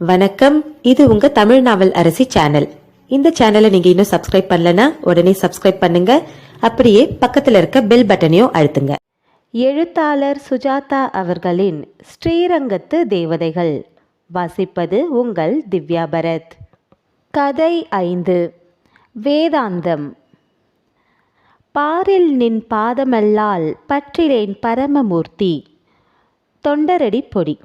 வணக்கம். இது உங்க தமிழ் நாவல் அரசி சேனல். இந்த சேனலை நீங்க இன்னும் சப்ஸ்கிரைப் பண்ணலனா உடனே சப்ஸ்கிரைப் பண்ணுங்க. அப்படியே பக்கத்துல இருக்க பெல் பட்டனையும் அழுத்துங்க. எழுத்தாளர் சுஜாதா அவர்களின் ஸ்ரீரங்கத்து தேவதைகள். வாசிப்பது உங்கள் திவ்யா பரத். கதை ஐந்து. வேதாந்தம். பாரில் நின் பாதமல்லால் பற்றிலேன் பரமமூர்த்தி. தொண்டரடி பொடி.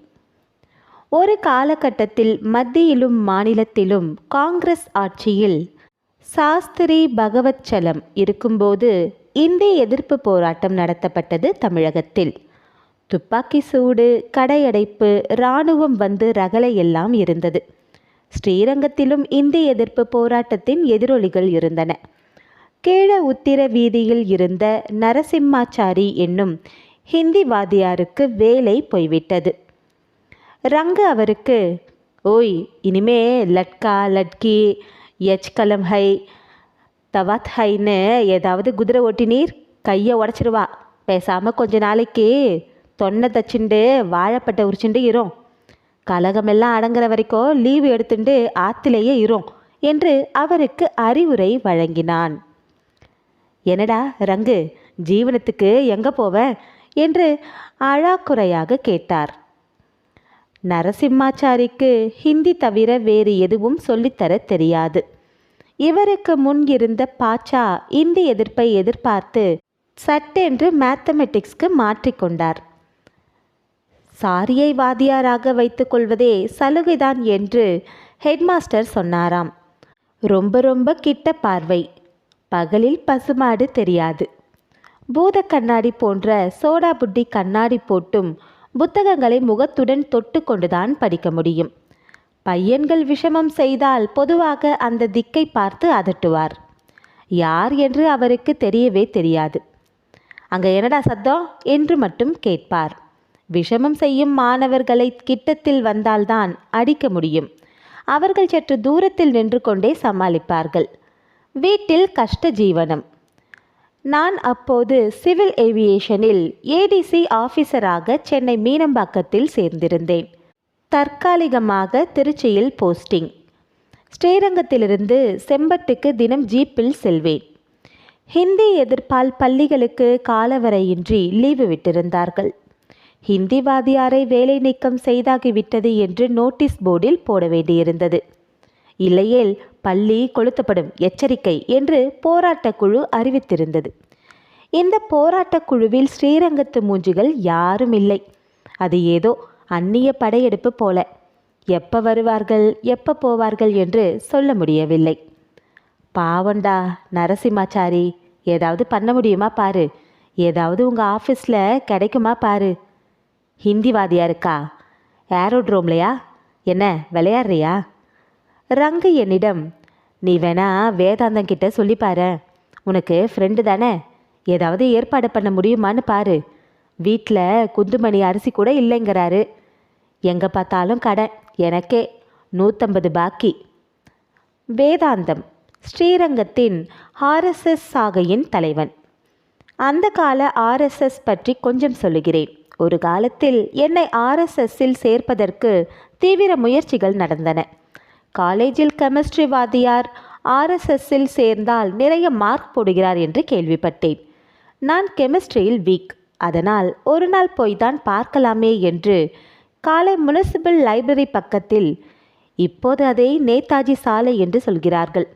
ஒரு காலகட்டத்தில் மத்தியிலும் மாநிலத்திலும் காங்கிரஸ் ஆட்சியில் சாஸ்திரி பகவத்சலம் இருக்கும்போது இந்திய எதிர்ப்பு போராட்டம் நடத்தப்பட்டது தமிழகத்தில். துப்பாக்கி சூடு கடையடைப்பு இராணுவம் வந்து ரகலை எல்லாம் இருந்தது. ஸ்ரீரங்கத்திலும் இந்திய எதிர்ப்பு போராட்டத்தின் எதிரொலிகள் இருந்தன. கீழ உத்திர வீதியில் இருந்த நரசிம்மாச்சாரி என்னும் ஹிந்தி வாதியாருக்கு வேலை போய்விட்டது. ரங்கு அவருக்கு ஓய் இனிமே லட்கா லட்கி எச் கலம் ஹை தவாத் ஹைன்னு ஏதாவது குதிரை ஓட்டினீர்? கையை உடச்சிருவா. பேசாமல் கொஞ்ச நாளைக்கு தொன்னை தச்சுண்டு வாழைப்பட்டை உரிச்சுண்டு இரும். கலகமெல்லாம் அடங்குற வரைக்கும் லீவு எடுத்துண்டு ஆத்திலேயே இரும் என்று அவருக்கு அறிவுரை வழங்கினான். என்னடா ரங்கு ஜீவனத்துக்கு எங்கே போவ? என்று அழாக்குறையாக கேட்டார். நரசிம்மாச்சாரிக்கு ஹிந்தி தவிர வேறு எதுவும் சொல்லித்தர தெரியாது. இவருக்கு முன் இருந்த பாச்சா இந்தி எதிர்ப்பை எதிர்பார்த்து சட்டென்று மேத்தமெட்டிக்ஸ்க்கு மாற்றிக்கொண்டார் சாரியை வாதியாராக வைத்துக்கொள்வதே சலுகைதான் என்று ஹெட்மாஸ்டர் சொன்னாராம். ரொம்ப ரொம்ப கிட்ட பார்வை. பகலில் பசுமாடு தெரியாது. பூத கண்ணாடி போன்ற சோடா புட்டி கண்ணாடி போட்டும் புத்தகங்களை முகத்துடன் தொட்டு கொண்டுதான் படிக்க முடியும். பையன்கள் விஷமம் செய்தால் பொதுவாக அந்த திக்கை பார்த்து அதட்டுவார். யார் என்று அவருக்கு தெரியவே தெரியாது. அங்க என்னடா சத்தம்? என்று மட்டும் கேட்பார். விஷமம் செய்யும் மாணவர்களை கிட்டத்தில் வந்தால்தான் அடிக்க முடியும். அவர்கள் சற்று தூரத்தில் நின்று கொண்டே சமாளிப்பார்கள். வீட்டில் கஷ்ட ஜீவனம். நான் அப்போது சிவில் ஏவியேஷனில் ஏடிசி ஆஃபீஸராக சென்னை மீனம்பாக்கத்தில் சேர்ந்திருந்தேன். தற்காலிகமாக திருச்சியில் போஸ்டிங். ஸ்ரீரங்கத்திலிருந்து செம்பட்டுக்கு தினம் ஜீப்பில் செல்வேன். ஹிந்தி எதிர்ப்பால் பள்ளிகளுக்கு காலவரையின்றி லீவு விட்டிருந்தார்கள். ஹிந்தி வாதியாரை வேலை நீக்கம் செய்தாகிவிட்டது என்று நோட்டீஸ் போர்டில் போட வேண்டியிருந்தது. இல்லையேல் பள்ளி கொளுத்தப்படும் எச்சரிக்கை என்று போராட்டக் குழு அறிவித்திருந்தது. இந்த போராட்டக் குழுவில் ஸ்ரீரங்கத்து மூஞ்சிகள் யாரும் இல்லை. அது ஏதோ அந்நிய படையெடுப்பு போல. எப்போ வருவார்கள் எப்போ போவார்கள் என்று சொல்ல முடியவில்லை. பாவண்டா நரசிம்மாச்சாரி ஏதாவது பண்ண முடியுமா பாரு. ஏதாவது உங்கள் ஆஃபீஸில் கிடைக்குமா பாரு. ஹிந்திவாதியா இருக்கா ஏரோட்ரோம்லையா? என்ன விளையாடுறியா? ரங்கு என்னிடம் நீ வேணா வேதாந்தம் கிட்ட சொல்லி பாரு. உனக்கு ஃப்ரெண்டு தானே? ஏதாவது ஏற்பாடு பண்ண முடியுமான்னு பாரு. வீட்டில் குந்துமணி அரிசி கூட இல்லைங்கிறாரு. எங்கே பார்த்தாலும் கடை எனக்கே நூற்றம்பது பாக்கி. வேதாந்தம் ஸ்ரீரங்கத்தின் ஆர்எஸ்எஸ் சாகையின் தலைவன். அந்த கால ஆர்எஸ்எஸ் பற்றி கொஞ்சம் சொல்லுகிறேன். ஒரு காலத்தில் என்னை ஆர்எஸ்எஸ்ஸில் சேர்ப்பதற்கு தீவிர முயற்சிகள் நடந்தன. காலேஜில் கெமிஸ்ட்ரி வாதியார் ஆர்எஸ்எஸ்ஸில் சேர்ந்தால் நிறைய மார்க் போடுகிறார் என்று கேள்விப்பட்டேன். நான் கெமிஸ்ட்ரியில் வீக். அதனால் ஒரு நாள் போய் தான் பார்க்கலாமே என்று காலை முனிசிபல் லைப்ரரி பக்கத்தில் இப்போது அதை நேதாஜி சாலை என்று சொல்கிறார்கள்.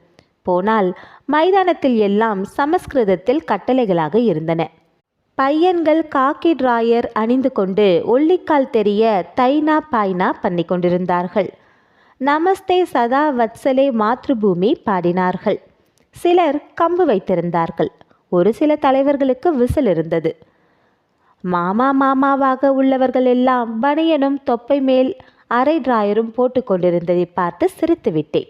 போனால் மைதானத்தில் எல்லாம் சமஸ்கிருதத்தில் கட்டளைகளாக இருந்தன. பையன்கள் காக்கி டிராயர் அணிந்து கொண்டு ஒல்லிக்கால் தெரிய தைனா பாய்னா பண்ணி கொண்டிருந்தார்கள். நமஸ்தே சதா வத்சலே மாத்ருபூமி பாடினார்கள். சிலர் கம்பு வைத்திருந்தார்கள். ஒரு சில தலைவர்களுக்கு விசில் இருந்தது. மாமா மாமாவாக உள்ளவர்கள் எல்லாம் பனியனும் தொப்பை மேல் அரை டிராயரும் போட்டுக்கொண்டிருந்ததை பார்த்து சிரித்து விட்டேன்.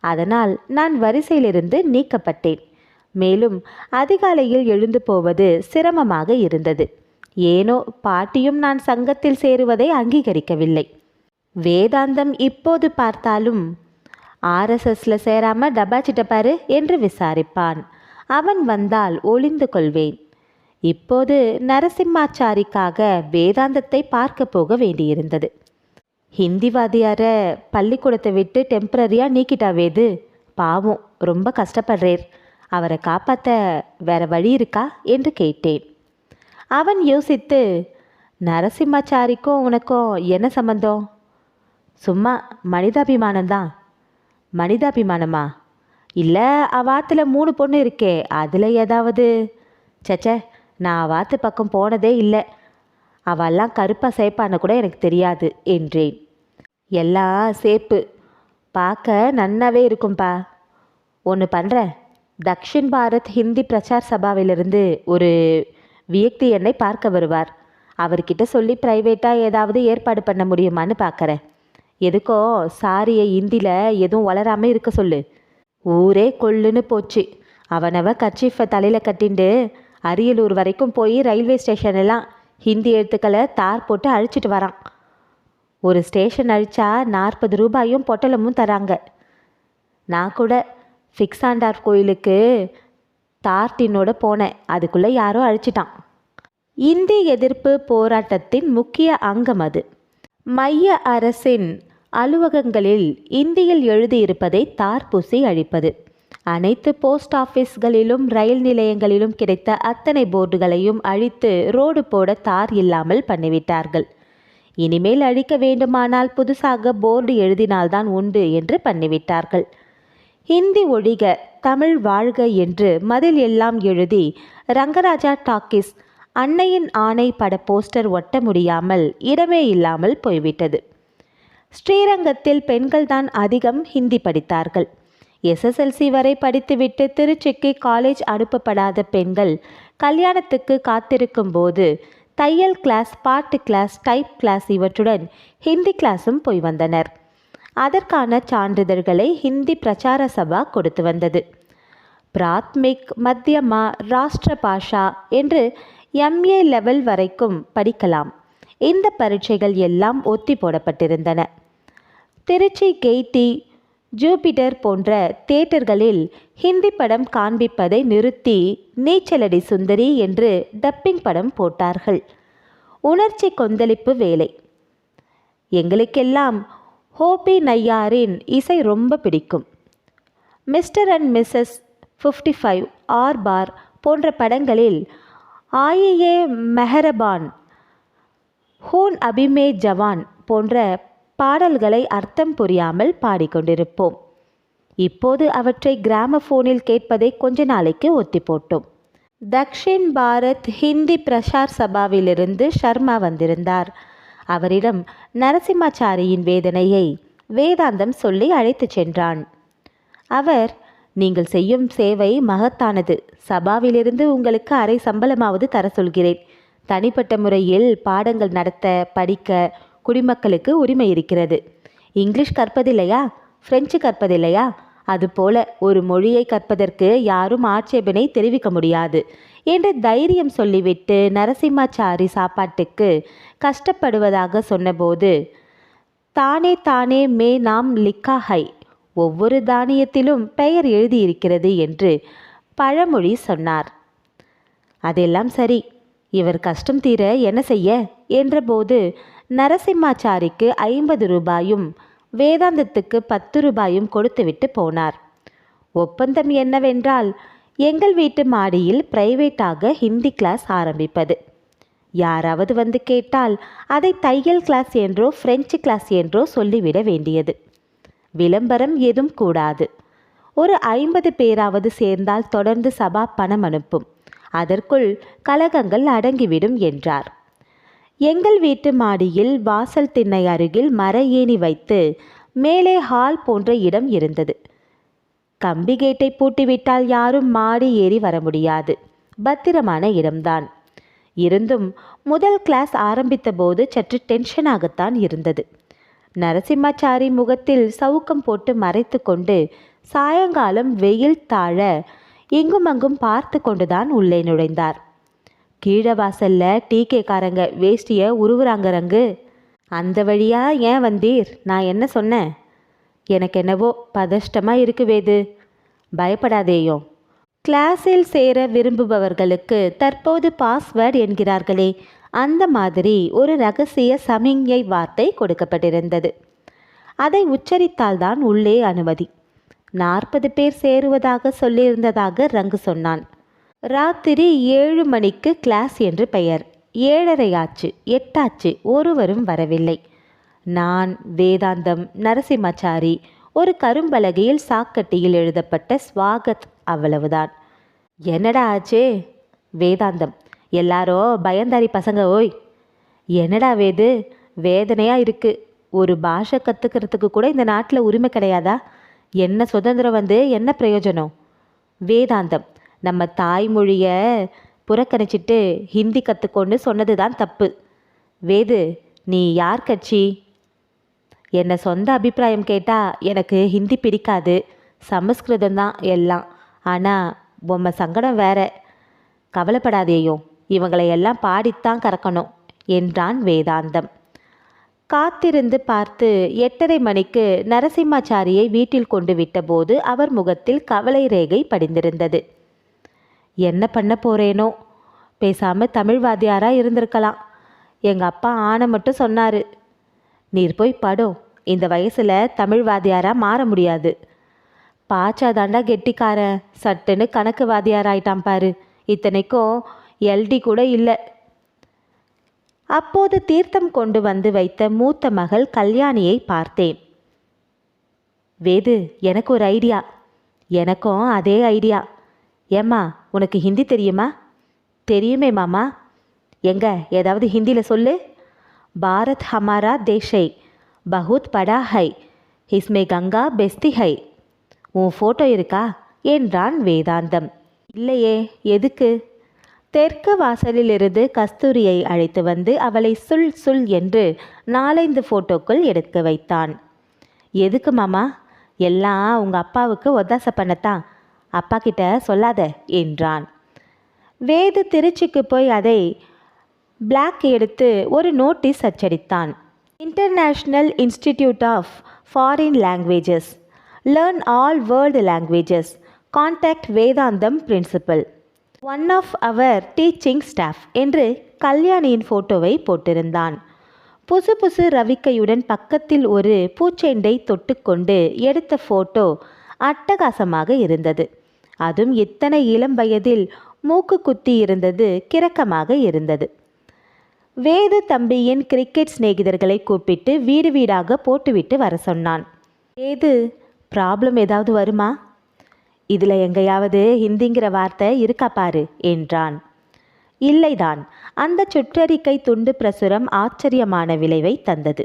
அதனால் நான் வரிசையிலிருந்து நீக்கப்பட்டேன். மேலும் அதிகாலையில் எழுந்து போவது சிரமமாக இருந்தது. ஏனோ பாட்டியும் நான் சங்கத்தில் சேருவதை அங்கீகரிக்கவில்லை. வேதாந்தம் இப்போது பார்த்தாலும் ஆர்எஸ்எஸ்ல சேராம டபாச்சிட்ட பாரு என்று விசாரிப்பான். அவன் வந்தால் ஒளிந்து கொள்வேன். இப்போது நரசிம்மாச்சாரிக்காக வேதாந்தத்தை பார்க்க போக வேண்டியிருந்தது. ஹிந்திவாதியார பள்ளிக்கூடத்தை விட்டு டெம்பரரியாக நீக்கிட்டாவேது பாவம் ரொம்ப கஷ்டப்படுறேர். அவரை காப்பாற்ற வேற வழி இருக்கா? என்று கேட்டேன். அவன் யோசித்து நரசிம்மாச்சாரிக்கும் உனக்கும் என்ன சம்பந்தம்? சும்மா மனிதாபிமானம்தான். மனிதாபிமானமா? இல்லை அவாத்தில் மூணு பொண்ணு இருக்கே அதில் ஏதாவது? சச்சே நான் அவாத்து பக்கம் போனதே இல்லை. அவெல்லாம் கருப்பாக சேப்பான்னு கூட எனக்கு தெரியாது என்றேன். எல்லாம் சேப்பு. பார்க்க நன்னாவே இருக்கும்பா. ஒன்று பண்ணுறேன் தக்ஷின் பாரத் ஹிந்தி பிரச்சார் சபாவிலிருந்து ஒரு வியக்தி என்னை பார்க்க வருவார். அவர்கிட்ட சொல்லி ப்ரைவேட்டாக ஏதாவது ஏற்பாடு பண்ண முடியுமான்னு பார்க்குறேன் எதுக்கோ சாரியை இந்தியில் எதுவும் வளராமல் இருக்க சொல்லு. ஊரே கொள்ளுன்னு போச்சு. அவனவ கர்ச்சீஃபை தலையில் கட்டிண்டு அரியலூர் வரைக்கும் போய் ரயில்வே ஸ்டேஷன் எல்லாம் ஹிந்தி எழுத்துக்களை தார் போட்டு அழிச்சிட்டு வரான். ஒரு ஸ்டேஷன் அழிச்சா நாற்பது ரூபாயும் பொட்டலமும் தராங்க. நான் கூட ஃபிக்ஸாண்டார் கோயிலுக்கு தார்டினோட போனேன். அதுக்குள்ளே யாரோ அழிச்சிட்டான். இந்தி எதிர்ப்பு போராட்டத்தின் முக்கிய அங்கம் அது. மைய அரசின் அலுவலகங்களில் இந்தியில் எழுதியிருப்பதை தார் பூசி அழிப்பது. அனைத்து போஸ்ட் ஆஃபீஸ்களிலும் ரயில் நிலையங்களிலும் கிடைத்த அத்தனை போர்டுகளையும் அழித்து ரோடு போட தார் இல்லாமல் பண்ணிவிட்டார்கள். இனிமேல் அழிக்க வேண்டுமானால் புதுசாக போர்டு எழுதினால்தான் உண்டு என்று பண்ணிவிட்டார்கள். ஹிந்தி ஒழிக தமிழ் வாழ்க என்று மதில் எல்லாம் எழுதி ரங்கராஜா டாக்கீஸ் அன்னையின் ஆணை பட போஸ்டர் ஒட்ட முடியாமல் இடமே இல்லாமல் போய்விட்டது. ஸ்ரீரங்கத்தில் பெண்கள்தான் அதிகம் ஹிந்தி படித்தார்கள். எஸ்எஸ்எல்சி வரை படித்துவிட்டு திருச்சிக்கு காலேஜ் அனுப்பப்படாத பெண்கள் கல்யாணத்துக்கு காத்திருக்கும் போது தையல் கிளாஸ் பாட்டு கிளாஸ் டைப் கிளாஸ் இவற்றுடன் ஹிந்தி கிளாஸும் போய் வந்தனர். அதற்கான சான்றிதழ்களை ஹிந்தி பிரச்சார சபா கொடுத்து வந்தது. பிராத்மிக் மத்தியமா ராஷ்டிர பாஷா என்று எம்ஏ லெவல் வரைக்கும் படிக்கலாம். இந்த பரீட்சைகள் எல்லாம் ஒத்தி போடப்பட்டிருந்தன. திருச்சி கெய்டி ஜூபிட்டர் போன்ற தியேட்டர்களில் ஹிந்தி படம் காண்பிப்பதை நிறுத்தி நீச்சலடி சுந்தரி என்று டப்பிங் படம் போட்டார்கள். உணர்ச்சி கொந்தளிப்பு வேலை. எங்களுக்கெல்லாம் ஹோபி நையாரின் இசை ரொம்ப பிடிக்கும். Mr and Mrs fifty five Aar Paar போன்ற படங்களில் ஆயியே மெஹரபான் ஹூன் அபிமே ஜவான் போன்ற பாடல்களை அர்த்தம் புரியாமல் பாடிக்கொண்டிருப்போம். இப்போது அவற்றை கிராமபோனில் கேட்பதை கொஞ்ச நாளைக்கு ஒத்தி போட்டோம் தக்ஷின் பாரத் ஹிந்தி பிரசார் சபாவிலிருந்து ஷர்மா வந்திருந்தார். அவரிடம் நரசிம்மாச்சாரியின் வேதனையை வேதாந்தம் சொல்லி அழைத்துச் சென்றான். அவர் நீங்கள் செய்யும் சேவை மகத்தானது. சபாவிலிருந்து உங்களுக்கு அரை சம்பளமாவது தர சொல்கிறேன். தனிப்பட்ட முறையில் பாடங்கள் நடத்த படிக்க குடிமக்களுக்கு உரிமை இருக்கிறது. இங்கிலீஷ் கற்பதில்லையா பிரெஞ்சு கற்பதில்லையா அதுபோல ஒரு மொழியை கற்பதற்கு யாரும் ஆட்சேபனை தெரிவிக்க முடியாது என்று தைரியம் சொல்லிவிட்டு நரசிம்மாச்சாரி சாப்பாட்டுக்கு கஷ்டப்படுவதாக சொன்னபோது தானே தானே மே நாம் லிக்கா ஹை. ஒவ்வொரு தானியத்திலும் பெயர் எழுதியிருக்கிறது என்று பழமொழி சொன்னார். அதெல்லாம் சரி. இவர் கஷ்டம் தீர என்ன செய்ய? என்றபோது நரசிம்மாச்சாரிக்கு ஐம்பது ரூபாயும் வேதாந்தத்துக்கு பத்து ரூபாயும் கொடுத்துவிட்டு போனார். ஒப்பந்தம் என்னவென்றால் எங்கள் வீட்டு மாடியில் பிரைவேட்டாக ஹிந்தி கிளாஸ் ஆரம்பிப்பது. யாராவது வந்து கேட்டால் அதை தையல் கிளாஸ் என்றோ பிரெஞ்சு கிளாஸ் என்றோ சொல்லிவிட வேண்டியது. விளம்பரம் எதுவும் கூடாது. ஒரு ஐம்பது பேராவது சேர்ந்தால் தொடர்ந்து சபா பணம் அனுப்பும். அதற்குள் கலகங்கள் அடங்கிவிடும் என்றார். எங்கள் வீட்டு மாடியில் வாசல் திண்ணை அருகில் மர ஏணி வைத்து மேலே ஹால் போன்ற இடம் இருந்தது. கம்பி கேட்டை பூட்டிவிட்டால் யாரும் மாடி ஏறி வர முடியாது. பத்திரமான இடம்தான். இருந்தும் முதல் கிளாஸ் ஆரம்பித்த போது சற்று டென்ஷனாகத்தான் இருந்தது. நரசிம்மாச்சாரி முகத்தில் சவுக்கம் போட்டு மறைத்து கொண்டு சாயங்காலம் வெயில் தாழ இங்குமங்கும் பார்த்து கொண்டுதான் உள்ளே நுழைந்தார். கீழே வாசல்ல டீ கேக்காரங்க வேஷ்டிய உருவுறாங்க ரங்கு அந்த வழியா ஏன் வந்தீர்? நான் என்ன சொன்னேன்? எனக்கு என்னவோ பதஷ்டமா இருக்குவேது பயப்படாதேயோ. கிளாஸில் சேர விரும்புபவர்களுக்கு தற்போது பாஸ்வேர்டு என்கிறார்களே அந்த மாதிரி ஒரு ரகசிய சமிஞ்ஞை வார்த்தை கொடுக்கப்பட்டிருந்தது. அதை உச்சரித்தால்தான் உள்ளே அனுமதி. நாற்பது பேர் சேருவதாக சொல்லியிருந்ததாக ரங்கு சொன்னான். ராத்திரி ஏழு மணிக்கு கிளாஸ் என்று பெயர். ஏழரை ஆச்சு எட்டாச்சு ஒருவரும் வரவில்லை. நான் வேதாந்தம் நரசிம்மாச்சாரி ஒரு கரும்பலகையில் சாக்கட்டியில் எழுதப்பட்ட ஸ்வாகத் அவ்வளவுதான். என்னடா ஆச்சே? வேதாந்தம் எல்லாரோ பயந்தாரி பசங்க ஓய். என்னடா வேது? வேதனையாக இருக்குது ஒரு பாஷை கற்றுக்கிறதுக்கு கூட இந்த நாட்டில் உரிமை கிடையாதா? என்ன சுதந்திரம் வந்து என்ன பிரயோஜனம்? வேதாந்தம். நம்ம தாய்மொழியை புறக்கணிச்சிட்டு ஹிந்தி கற்றுக்கொண்டு சொன்னது தான் தப்பு. வேது நீ யார் கட்சி? என்னை சொந்த அபிப்பிராயம் கேட்டால் எனக்கு ஹிந்தி பிடிக்காது. சமஸ்கிருதம் தான் எல்லாம். ஆனால் உம்ம சங்கடம் வேற. கவலைப்படாதேயோ. இவங்களை எல்லாம் பாடித்தான் கறக்கணும் என்றான் வேதாந்தம். காத்திருந்து பார்த்து எட்டரை மணிக்கு நரசிம்மாச்சாரியை வீட்டில் கொண்டு விட்டபோது அவர் முகத்தில் கவலை ரேகை படிந்திருந்தது. என்ன பண்ண போறேனோ? பேசாமல் தமிழ் வாத்தியாராக இருந்திருக்கலாம். எங்கள் அப்பா ஆனை மட்டும் சொன்னார். நீர் போய் படும் இந்த வயசில் தமிழ் வாத்தியாராக மாற முடியாது. பாச்சாதாண்டா கெட்டிக்காரன். சட்டுன்னு கணக்கு வாதியாராயிட்டான் பாரு. இத்தனைக்கும் எல்டி கூட இல்லை. அப்போது தீர்த்தம் கொண்டு வந்து வைத்த மூத்த மகள் கல்யாணியை பார்த்தேன். வேது எனக்கு ஒரு ஐடியா. எனக்கும் அதே ஐடியா. ஏம்மா உனக்கு ஹிந்தி தெரியுமா? தெரியுமே மாமா. எங்க ஏதாவது ஹிந்தியில் சொல்லு. பாரத் ஹமாரா தேஷை. பகுத் படா ஹை. ஹிஸ்மே கங்கா பெஸ்தி ஹை. உன் ஃபோட்டோ இருக்கா? என்றான் வேதாந்தம். இல்லையே எதுக்கு? தெற்கு வாசலிலிருந்து கஸ்தூரியை அழைத்து வந்து அவளை சுல் சுல் என்று நாலைந்து ஃபோட்டோக்கள் எடுக்க வைத்தான். எதுக்கு மாமா? எல்லாம் உங்கள் அப்பாவுக்கு ஒத்தாசை பண்ணத்தான் அப்பா கிட்ட சொல்லாத என்றான். வேது திருச்சிக்கு போய் அதை பிளாக் எடுத்து ஒரு notice அச்சடித்தான். International institute of foreign languages learn all world languages contact Vedantham principal one of our teaching staff என்று கல்யாணியின் ஃபோட்டோவை போட்டிருந்தான். புசு புசு ரவிக்கையுடன் பக்கத்தில் ஒரு பூச்செண்டை தொட்டுக்கொண்டு எடுத்த ஃபோட்டோ அட்டகாசமாக இருந்தது. அதுவும் இத்தனை இளம் வயதில் மூக்கு குத்தி இருந்தது கிறக்கமாக இருந்தது. வேது தம்பியின் கிரிக்கெட் சிநேகிதர்களை கூப்பிட்டு வீடு வீடாக போட்டுவிட்டு வர சொன்னான். வேது ப்ராப்ளம் ஏதாவது வருமா? இதில் எங்கேயாவது ஹிந்திங்கிற வார்த்தை இருக்கா பாரு? என்றான். இல்லைதான். அந்த சுற்றறிக்கை துண்டு பிரசுரம் ஆச்சரியமான விளைவை தந்தது.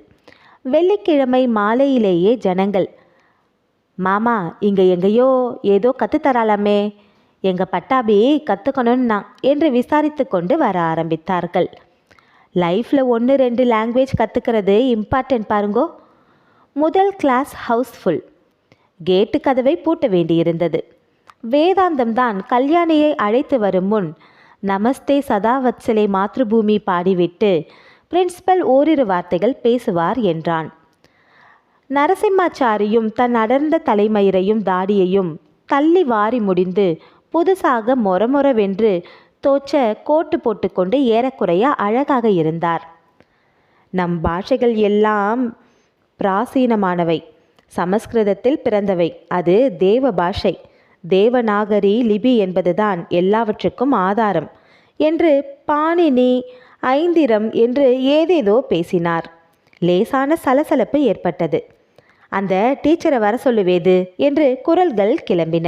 வெள்ளிக்கிழமை மாலையிலேயே ஜனங்கள் மாமா இங்கே எங்கேயோ ஏதோ கற்றுத்தராலாமே எங்கள் பட்டாபி கற்றுக்கணும்னா என்று விசாரித்து கொண்டு வர ஆரம்பித்தார்கள். லைஃப்பில் ஒன்று ரெண்டு லாங்குவேஜ் கற்றுக்கிறது இம்பார்ட்டன்ட் பாருங்கோ. முதல் கிளாஸ் ஹவுஸ்ஃபுல். கேட்டு கதவை பூட்ட வேண்டியிருந்தது. வேதாந்தம் தான் கல்யாணியை அழைத்து வரும் முன் நமஸ்தே சதாவத்சலே மாத்ருபூமி பாடிவிட்டு பிரின்சிபல் ஓரிரு வார்த்தைகள் பேசுவார் என்றான். நரசிம்மாச்சாரியும் தன் அடர்ந்த தலைமயிரையும் தாடியையும் தள்ளி வாரி முடிந்து புதுசாக மொரமொரவென்று தோச்ச கோட்டு போட்டுக்கொண்டு ஏறக்குறைய அழகாக இருந்தார். நம் பாஷைகள் எல்லாம் பிராசீனமானவை. சமஸ்கிருதத்தில் பிறந்தவை. அது தேவ பாஷை தேவநாகரி லிபி என்பதுதான் எல்லாவற்றுக்கும் ஆதாரம் என்று பாணினி ஐந்திரம் என்று ஏதேதோ பேசினார். லேசான சலசலப்பு ஏற்பட்டது. அந்த டீச்சரை வர சொல்லுவேது என்று குரல்கள் கிளம்பின.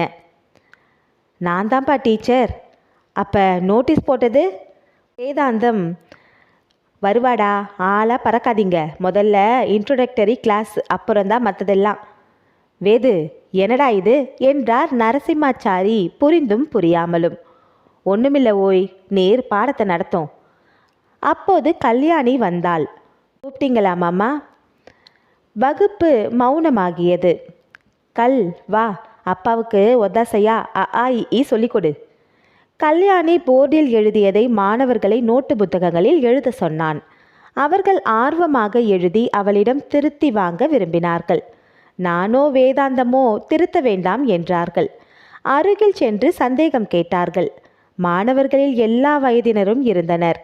நான் தான்ப்பா டீச்சர். அப்போ நோட்டீஸ் போட்டது? வேதாந்தம். வருவாடா? ஆளாக பறக்காதீங்க. முதல்ல இன்ட்ரோடக்டரி கிளாஸ் அப்புறம்தான் மற்றதெல்லாம் வேது என்னடா இது? என்றார் நரசிம்மாச்சாரி புரிந்தும் புரியாமலும். ஒன்றுமில்ல ஓய் நேர் பாடத்தை நடத்தும். அப்போது கல்யாணி வந்தாள். கூப்பிட்டீங்களா மாமா? வகுப்பு மௌனமாகியது. கல் வா அப்பாவுக்கு ஒத்தாசையா அ ஆ இ, சொல்லிக் கொடு. கல்யாணி போர்டில் எழுதியதை மாணவர்களை நோட்டு புத்தகங்களில் எழுத சொன்னான். அவர்கள் ஆர்வமாக எழுதி அவளிடம் திருத்தி வாங்க விரும்பினார்கள். நானோ வேதாந்தமோ திருத்த வேண்டாம் என்றார்கள். அருகில் சென்று சந்தேகம் கேட்டார்கள். மாணவர்களில் எல்லா வயதினரும் இருந்தனர்.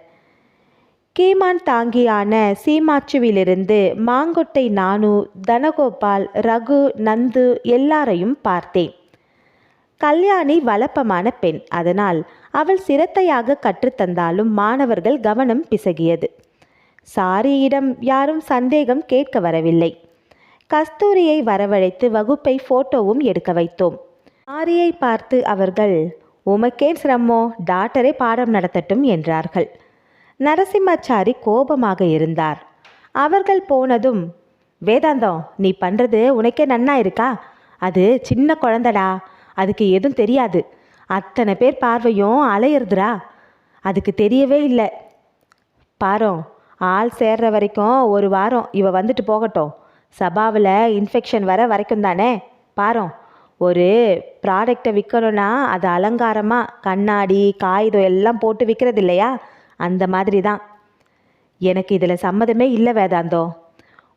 கீமான் தாங்கியான சீமாச்சுவிலிருந்து மாங்கொட்டை நானு தனகோபால் ரகு நந்து எல்லாரையும் பார்த்தேன். கல்யாணி வளப்பமான பெண். அதனால் அவள் சிரத்தையாக கற்றுத்தந்தாலும் மாணவர்கள் கவனம் பிசகியது. சாரியிடம் யாரும் சந்தேகம் கேட்க வரவில்லை. கஸ்தூரியை வரவழைத்து வகுப்பை போட்டோவும் எடுக்க வைத்தோம். சாரியை பார்த்து அவர்கள் உமக்கேன் சிரமோ? டாக்டரே பாடம் நடத்தட்டும் என்றார்கள். நரசிம்மாச்சாரி கோபமாக இருந்தார். அவர்கள் போனதும் வேதாந்தம் நீ பண்ணுறது உனக்கே நன்னா இருக்கா? அது சின்ன குழந்தடா. அதுக்கு எதுவும் தெரியாது. அத்தனை பேர் பார்வையும் அலையிறதுரா அதுக்கு தெரியவே இல்லை. பாரோ ஆள் சேர்ற வரைக்கும் ஒரு வாரம் இவ வந்துட்டு போகட்டும். சபாவில் இன்ஃபெக்ஷன் வர வரைக்கும் தானே? பாரோ ஒரு ப்ராடக்டை விற்கணும்னா அது அலங்காரமாக கண்ணாடி காகிதம் எல்லாம் போட்டு விற்கிறது இல்லையா? அந்த மாதிரி தான். எனக்கு இதில் சம்மதமே இல்லை வேதாந்தோ.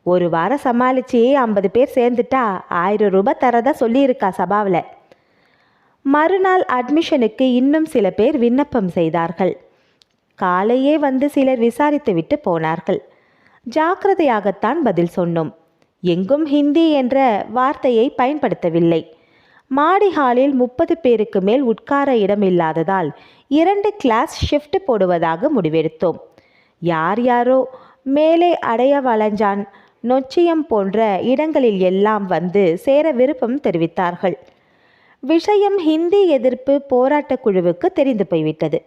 ஒரு வாரம் சமாளித்து ஐம்பது பேர் சேர்ந்துட்டா ஆயிரம் ரூபாய் தரதா சொல்லியிருக்கா சபாவில். மறுநாள் அட்மிஷனுக்கு இன்னும் சில பேர் விண்ணப்பம் செய்தார்கள். காலையே வந்து சிலர் விசாரித்துவிட்டு போனார்கள். ஜாக்கிரதையாகத்தான் பதில் சொன்னோம். எங்கும் ஹிந்தி என்ற வார்த்தையை பயன்படுத்தவில்லை. மாடி ஹாலில் முப்பது பேருக்கு மேல் உட்கார இடம் இல்லாததால் இரண்டு கிளாஸ் ஷிஃப்ட் போடுவதாக முடிவெடுத்தோம். யார் யாரோ மேலே அடைய வளஞ்சான் நொச்சியம் போன்ற இடங்களில் எல்லாம் வந்து சேர விருப்பம் தெரிவித்தார்கள். விஷயம் ஹிந்தி எதிர்ப்பு போராட்டக் குழுவுக்கு தெரிந்து போய்விட்டது.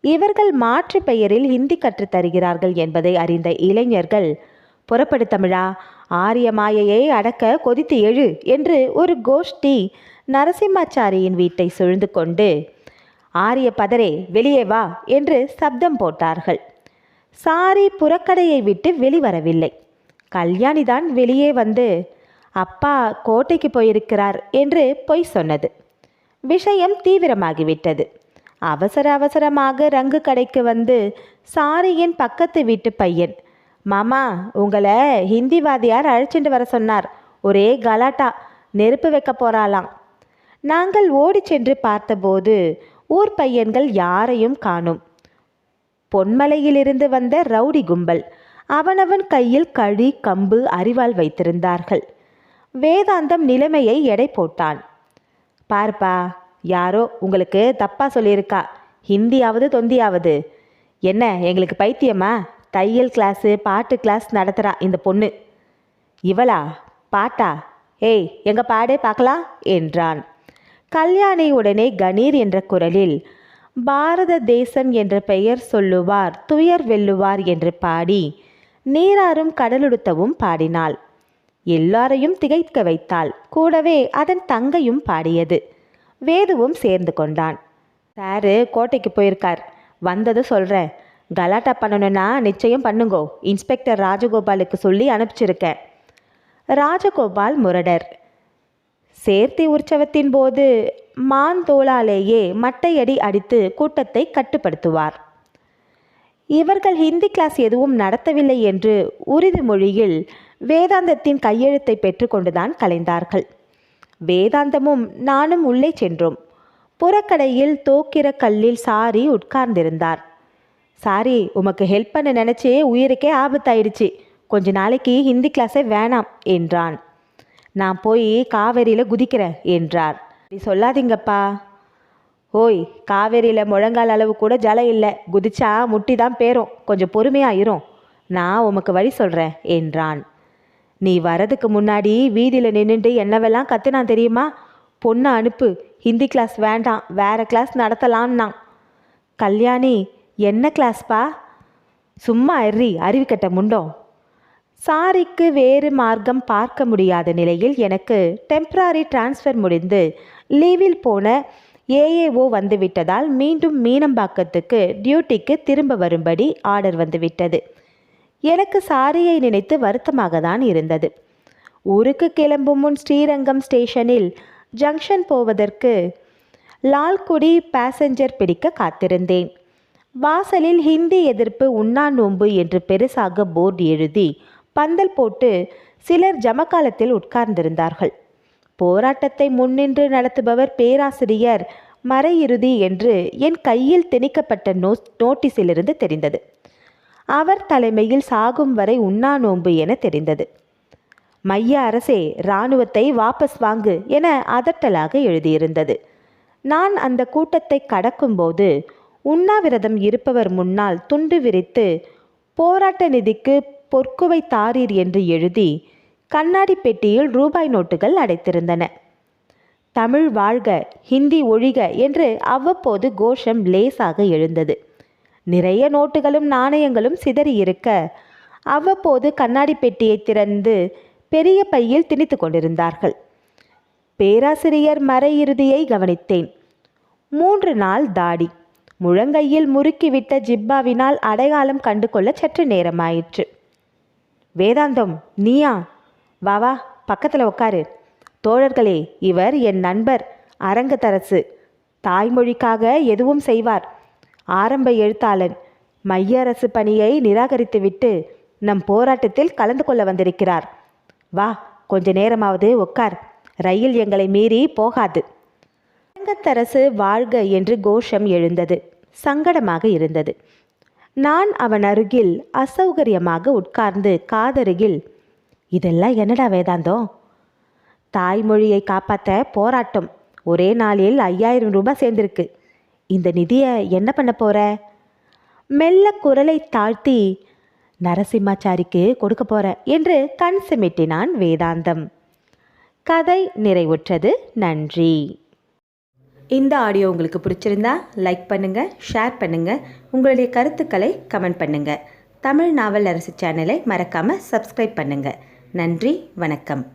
இவர்கள் மாற்று பெயரில் ஹிந்தி கற்றுத் தருகிறார்கள் என்பதை அறிந்த இளைஞர்கள் புறப்படு தமிழா ஆரிய மாயையை அடக்க கொதித்து எழு என்று ஒரு கோஷ்டி நரசிம்மாச்சாரியின் வீட்டை சுழ்ந்து கொண்டு ஆரிய பதரே வெளியே வா என்று சப்தம் போட்டார்கள். சாரி புறக்கடையை விட்டு வெளிவரவில்லை. கல்யாணிதான் வெளியே வந்து அப்பா கோட்டைக்கு போயிருக்கிறார் என்று பொய் சொன்னது. விஷயம் தீவிரமாகிவிட்டது. அவசர அவசரமாக ரங்கு கடைக்கு வந்து சாரியின் பக்கத்து வீட்டு பையன் மாமா உங்களை ஹிந்தி வாதியார் அழைச்சிட்டு வர சொன்னார். ஒரே கலாட்டா நெருப்பு வைக்க போறாளாம். நாங்கள் ஓடிச் சென்று பார்த்தபோது ஊர் பையன்கள் யாரையும் காணும். பொன்மலையிலிருந்து வந்த ரவுடி கும்பல் அவனவன் கையில் கழி கம்பு அரிவாள் வைத்திருந்தார்கள். வேதாந்தம் நிலைமையை எடை போட்டான். பார்ப்பா யாரோ உங்களுக்கு தப்பா சொல்லியிருக்கா. ஹிந்தியாவது தொந்தியாவது. என்ன எங்களுக்கு பைத்தியமா? தையல் கிளாஸு பாட்டு கிளாஸ் நடத்துகிறா இந்த பொண்ணு. இவளா? பாட்டா? ஏய் எங்க பாடே பார்க்கலாம்? என்றான். கல்யாணி உடனே கணீர் என்ற குரலில் பாரத தேசம் என்ற பெயர் சொல்லுவார் துயர் வெல்லுவார் என்று பாடி நீராறும் கடலுடுத்தவும் பாடினாள். எல்லாரையும் திகைக்க வைத்தாள். கூடவே அதன் தங்கையும் பாடியது. வேதுவும் சேர்ந்து கொண்டான். சாரு கோட்டைக்கு போயிருக்கார். வந்தது சொல்கிறேன் கலாட்டா பண்ணணும்னா நிச்சயம் பண்ணுங்கோ. இன்ஸ்பெக்டர் ராஜகோபாலுக்கு சொல்லி அனுப்பிச்சிருக்கேன் ராஜகோபால் முரடர். சேர்த்தி உற்சவத்தின் போது மாந்தோளாலேயே மட்டையடி அடித்து கூட்டத்தை கட்டுப்படுத்துவார். இவர்கள் ஹிந்தி கிளாஸ் எதுவும் நடத்தவில்லை என்று உறுதிமொழியில் வேதாந்தத்தின் கையெழுத்தை பெற்றுக்கொண்டுதான் கலைந்தார்கள். வேதாந்தமும் நானும் உள்ளே சென்றோம். புறக்கடையில் தோக்கிற கல்லில் சாரி உட்கார்ந்திருந்தார். சாரி உமக்கு ஹெல்ப் பண்ண நினச்சி உயிருக்கே ஆபத்தாயிடுச்சு. கொஞ்ச நாளைக்கு ஹிந்தி கிளாஸே வேணாம் என்றான். நான் போய் காவேரியில் குதிக்கிறேன் என்றார். அப்படி சொல்லாதீங்கப்பா. ஓய் காவேரியில் முழங்கால் அளவு கூட ஜலம் இல்லை. குதிச்சா முட்டி தான் பேரும். கொஞ்சம் பொறுமையாயிரும். நான் உமக்கு வழி சொல்கிறேன் என்றான். நீ வரதுக்கு முன்னாடி வீதியில் நின்றுட்டு என்னவெல்லாம் கத்துனான் தெரியுமா? பொண்ணை அனுப்பு. ஹிந்தி கிளாஸ் வேண்டாம். வேறு கிளாஸ் நடத்தலாம்னா கல்யாணி என்ன கிளாஸ்ப்பா சும்மா எறி அறிவிக்கட்ட முண்டோம். சாரிக்கு வேறு மார்க்கம் பார்க்க முடியாத நிலையில் எனக்கு டெம்ப்ரரி டிரான்ஸ்ஃபர் முடிந்து லீவில் போன ஏஏஓ வந்துவிட்டதால் மீண்டும் மீனம்பாக்கத்துக்கு டியூட்டிக்கு திரும்ப வரும்படி ஆர்டர் வந்துவிட்டது எனக்கு சாரியை நினைத்து வருத்தமாக தான் இருந்தது. ஊருக்கு கிளம்பும் முன் ஸ்ரீரங்கம் ஸ்டேஷனில் ஜங்ஷன் போவதற்கு லால்குடி பேசஞ்சர் பிடிக்க காத்திருந்தேன். வாசலில் ஹிந்தி எதிர்ப்பு உண்ணா நோன்பு என்று பெருசாக போர்டு எழுதி பந்தல் போட்டு சிலர் ஜமக்காலத்தில் உட்கார்ந்திருந்தார்கள். போராட்டத்தை முன்னின்று நடத்துபவர் பேராசிரியர் மறையிறுதி என்று என் கையில் திணிக்கப்பட்ட நோ நோட்டீஸிலிருந்து தெரிந்தது. அவர் தலைமையில் சாகும் வரை உண்ணா நோன்பு என தெரிந்தது. மைய அரசே இராணுவத்தை வாபஸ் வாங்கு என அதட்டலாக எழுதியிருந்தது. நான் அந்த கூட்டத்தை கடக்கும்போது உண்ணாவிரதம் இருப்பவர் முன்னால் துண்டு விரித்து போராட்ட நிதிக்கு பொற்குவை தாரீர் என்று எழுதி கண்ணாடி பெட்டியில் ரூபாய் நோட்டுகள் அடைத்திருந்தன. தமிழ் வாழ்க ஹிந்தி ஒழிக என்று அவ்வப்போது கோஷம் லேசாக எழுந்தது. நிறைய நோட்டுகளும் நாணயங்களும் சிதறியிருக்க அவ்வப்போது கண்ணாடி பெட்டியை திறந்து பெரிய பையில் திணித்து கொண்டிருந்தார்கள். பேராசிரியர் மறையிறுதியை கவனித்தேன். மூன்று நாள் தாடி. முழங்கையில் முறுக்கிவிட்ட ஜிப்பாவினால் அடையாளம் கண்டு கொள்ள சற்று நேரமாயிற்று. வேதாந்தம் நீயா? வா வா பக்கத்தில் உட்காரு தோழர்களே இவர் என் நண்பர் அரங்கத்தரசு. தாய்மொழிக்காக எதுவும் செய்வார். ஆரம்ப எழுத்தாளன். மைய அரசு பணியை நிராகரித்துவிட்டு நம் போராட்டத்தில் கலந்து கொள்ள வந்திருக்கிறார். வா கொஞ்ச நேரமாவது உட்கார் ரயில் எங்களை மீறி போகாது. சங்கத்தரசு வாழ்க என்று கோஷம் எழுந்தது. சங்கடமாக இருந்தது. நான் அவன் அருகில் அசௌகரியமாக உட்கார்ந்து காதருகில் இதெல்லாம் என்னடா வேதாந்தம் தாய்மொழியை காப்பாற்ற போராட்டம். ஒரே நாளில் ஐயாயிரம் ரூபாய் சேர்ந்திருக்கு. இந்த நிதியை என்ன பண்ண போற? மெல்ல குரலை தாழ்த்தி நரசிம்மாச்சாரிக்கு கொடுக்க போற என்று கண் சிமிட்டினான் வேதாந்தம். கதை நிறைவுற்றது. நன்றி. இந்த ஆடியோ உங்களுக்கு பிடிச்சிருந்தா லைக் பண்ணுங்கள் ஷேர் பண்ணுங்கள் உங்களுடைய கருத்துக்களை கமெண்ட் பண்ணுங்கள் தமிழ் நாவல் அரசு சேனலை மறக்காமல் சப்ஸ்கிரைப் பண்ணுங்கள் நன்றி வணக்கம்.